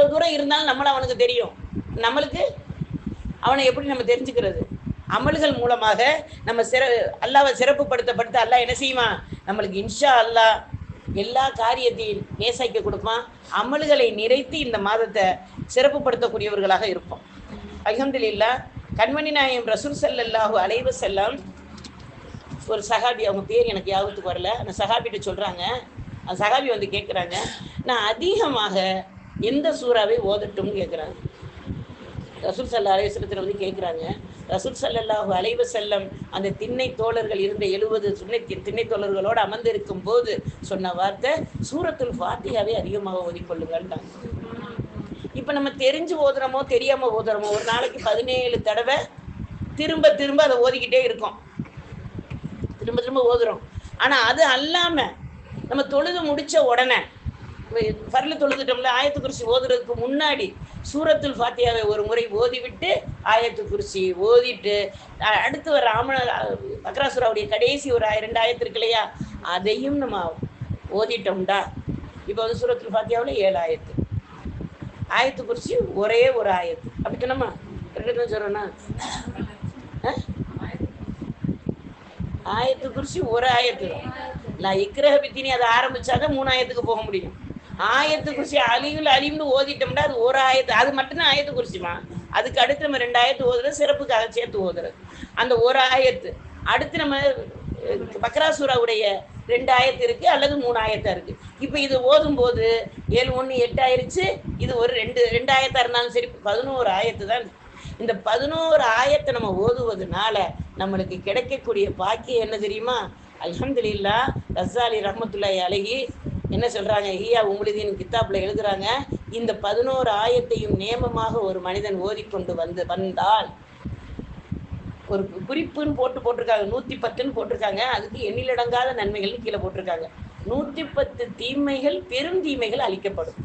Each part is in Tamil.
எவ்வளவு தூரம் இருந்தாலும் நம்மள அவனுக்கு தெரியும். நம்மளுக்கு அவனை எப்படி நம்ம தெரிஞ்சுக்கிறது? அமல்கள் மூலமாக நம்ம சிற அல்லாவை சிறப்புப்படுத்தப்படுத்த அல்லாஹ் என்ன செய்வான் நம்மளுக்கு இன்ஷா அல்லாஹ் எல்லா காரியத்தையும் நேசாய்க்க கொடுப்பான் அமல்களை நிறைத்து இந்த மாதத்தை சிறப்புப்படுத்தக்கூடியவர்களாக இருப்போம். அல்ஹம்துலில்லாஹ் கண்மணி நாயம் ரசூல் ஸல்லல்லாஹு அலைஹி செல்லம் ஒரு சகாபி அவங்க பேர் எனக்கு யாபத்துக்கு வரல. அந்த சகாபிகிட்ட சொல்கிறாங்க அந்த சகாபி வந்து கேட்குறாங்க நான் அதிகமாக எந்த சூறாவை ஓதட்டும்னு கேட்குறாங்க ரசூல் சல்லா அலைவசல்லத்தில் வந்து கேட்குறாங்க ரசூல் சல்லல்லாஹு அலைவ செல்லம் அந்த திண்ணை தோழர்கள் இருந்த எழுபது சுண்ணை திண்ணை தோழர்களோடு அமர்ந்திருக்கும் போது சொன்ன வார்த்தை சூரத்துல் ஃபாத்தியாவே அதிகமாக ஓதிக்கொள்ளுங்கள்ட்டாங்க. இப்போ நம்ம தெரிஞ்சு ஓதுறோமோ தெரியாமல் ஓதுறோமோ ஒரு நாளைக்கு பதினேழு தடவை திரும்ப திரும்ப அதை ஓதிக்கிட்டே இருக்கோம். திரும்ப திரும்ப ஓதுறோம். ஆனால் அது அல்லாமல் நம்ம தொழுது முடித்த உடனே பரல தொழுதுட்டோம்ல ஆயத்து குறிச்சி ஓதுறதுக்கு முன்னாடி சூரத்துல் ஃபாத்தியாவை ஒரு முறை ஓதிவிட்டு ஆயத்து குறிச்சி ஓதிட்டு அடுத்து வர ராம அக்ராசுராவுடைய கடைசி ஒரு ரெண்டு ஆயத்து இருக்கு இல்லையா? அதையும் நம்ம ஓதிட்டோம்டா. இப்போ வந்து சூரத்துல் ஃபாத்தியாவில் ஏழு ஆயத்து. ஆயத்து குறிச்சி ஒரே ஒரு ஆயத்து. அப்படி தானம்மா ரெண்டு சொல்கிறேன்னா ஆயத்து குறிச்சி ஒரு ஆயத்து. நான் இக்கிரக பித்தினி அதை ஆரம்பிச்சாதான் மூணு ஆயத்துக்கு போக முடியும். ஆயத்து குறிச்சி அழிவில் அழிவுன்னு ஓதிட்டோம்னா அது ஒரு ஆயத்து அது மட்டும்தான் ஆயத்து குறிச்சிமா அதுக்கு அடுத்து நம்ம ரெண்டு ஆயத்து ஓதுறது சிறப்புக்காக சேர்த்து ஓதுறது. அந்த ஒரு ஆயத்து. அடுத்து நம்ம பக்ராசூராவுடைய ரெண்டு ஆயத்து இருக்கு அல்லது மூணு ஆயத்தா இருக்கு. இப்போ இது ஓதும் போது ஏழு ஒன்று எட்டு ஆயிருச்சு இது ஒரு ரெண்டு ரெண்டு ஆயத்தா இருந்தாலும் சரி பதினோரு ஆயத்து தான். இந்த பதினோரு ஆயத்தை நம்ம ஓதுவதனால நம்மளுக்கு கிடைக்கக்கூடிய பாக்கியம் என்ன தெரியுமா? அலமதுல்லா ரசாலி ரஹமத்துல்லாய் அழகி என்ன சொல்றாங்க? ஐயா உங்களுதின் கித்தாப்ல எழுதுறாங்க இந்த பதினோரு ஆயத்தையும் நேமமாக ஒரு மனிதன் ஓதிக்கொண்டு வந்து வந்தால் ஒரு குறிப்புன்னு போட்டு போட்டிருக்காங்க நூத்தி பத்துன்னு போட்டிருக்காங்க அதுக்கு எண்ணிலடங்காத நன்மைகள்னு கீழே போட்டிருக்காங்க. நூத்தி பத்து தீமைகள் பெரும் தீமைகள் அளிக்கப்படும்.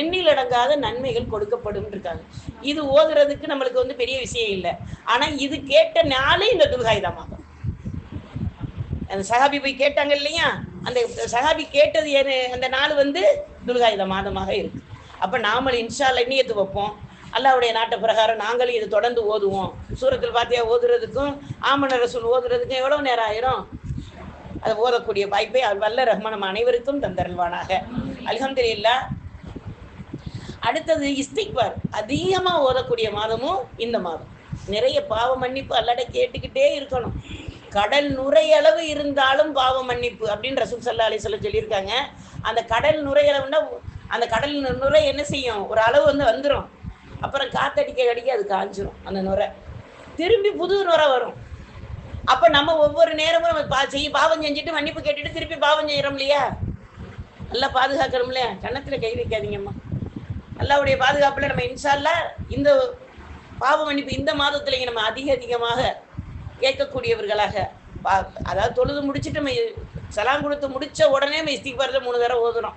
எண்ணிலடங்காத நன்மைகள் கொடுக்கப்படும் இருக்காங்க இது ஓதுறதுக்கு நம்மளுக்கு வந்து பெரிய விஷயம் இல்லை. ஆனா இது கேட்ட நாளே இந்த துர்காயுதமாகும் அந்த சகாபி போய் கேட்டாங்க இல்லையா? அந்த சஹாபி கேட்டது ஏன்னு அந்த நாள் வந்து துல்காயுத மாதமாக இருக்கு. அப்போ நாமல் இன்ஷால்ல இன்னியத்து வைப்போம். அல்லாவுடைய நாட்டு பிரகாரம் நாங்களும் இது தொடர்ந்து ஓதுவோம். சூரத்தில் பாத்தியா ஓதுறதுக்கும் ஆமன ரசூல் ஓதுறதுக்கும் எவ்வளவு நேரம் ஆயிரும்? அது ஓதக்கூடிய வாய்ப்பை வல்ல ரஹ்மான் அனைவருக்கும் தந்தருள்வானாக. அல்ஹம்துலில்லாஹ். அடுத்தது இஸ்திக்பார். அதிகமாக ஓதக்கூடிய மாதமும் இந்த மாதம். நிறைய பாவ மன்னிப்பு அல்லாட கேட்டுக்கிட்டே இருக்கணும். கடல் நுரையளவு இருந்தாலும் பாவ மன்னிப்பு அப்படின்னு ரசூல் சல்லா அலி சொல்ல சொல்லியிருக்காங்க. அந்த கடல் நுரையளவுன்னா அந்த கடல் நுரை என்ன செய்யும்? ஒரு அளவு வந்து வந்துடும் அப்புறம் காத்தடிக்க அடிக்க அது காஞ்சிரும் அந்த நுரை. திரும்பி புது நுரை வரும். அப்ப நம்ம ஒவ்வொரு நேரமும் நம்ம பா- செய்ய பாவம் செஞ்சுட்டு மன்னிப்பு கேட்டுட்டு திருப்பி பாவம் செய்யறோம் இல்லையா? நல்லா பாதுகாக்கிறோம் இல்லையா? கன்னத்தில் கை வைக்காதீங்கம்மா. அல்லாவுடைய பாதுகாப்புல நம்ம இன்ஷால்லா இந்த பாவ மன்னிப்பு இந்த மாதத்துல நம்ம அதிக அதிகமாக கேட்கக்கூடியவர்களாக அதாவது தொழுது முடிச்சுட்டு நம்ம சலாம் கொடுத்து முடிச்ச உடனே நம்ம இஸ்திக்பாரத்தை மூணு தடவை ஓதுறோம்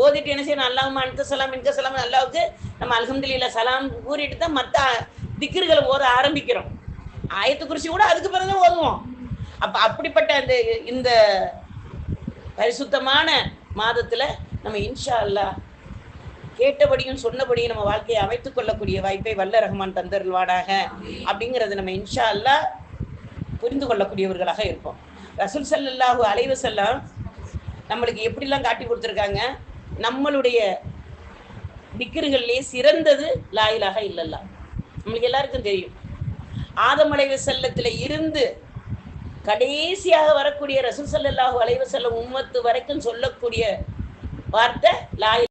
ஓதிட்டு என்ன செய்யணும்? அல்லாஹ்மா அன்க சலாம் இன்க சலாம் அல்லாவுக்கு நம்ம அல்ஹம்துலில்லாஹ் சலாம் கூறிட்டு தான் மற்ற திக்ருகளை ஓத ஆரம்பிக்கிறோம். ஆயத்து குறிச்சி கூட அதுக்கு பிறகு ஓதுவோம். அப்ப அப்படிப்பட்ட அந்த இந்த பரிசுத்தமான மாதத்துல நம்ம இன்ஷா அல்லாஹ் கேட்டபடியும் சொன்னபடியும் நம்ம வாழ்க்கையை அமைத்துக் கொள்ளக்கூடிய வாய்ப்பை வல்ல ரஹ்மான் தந்தருள்வானாக. அப்படிங்கிறத நம்ம இன்ஷா அல்லாஹ் புரிந்து கொள்ளக்கூடியவர்களாக இருப்போம். ரசூல் ஸல்லல்லாஹு அலைஹி செல்லம் நம்மளுக்கு எப்படிலாம் காட்டி கொடுத்துருக்காங்க? நம்மளுடைய திக்ருகள்லேயே சிறந்தது லாயிலாக இல்லல்லா. நம்மளுக்கு எல்லாருக்கும் தெரியும். ஆதம் அலைஹி இருந்து கடைசியாக வரக்கூடிய ரசூல் ஸல்லல்லாஹு அலைஹி வஸல்லம் உம்மத்து வரைக்கும் சொல்லக்கூடிய வார்த்தை லாயில்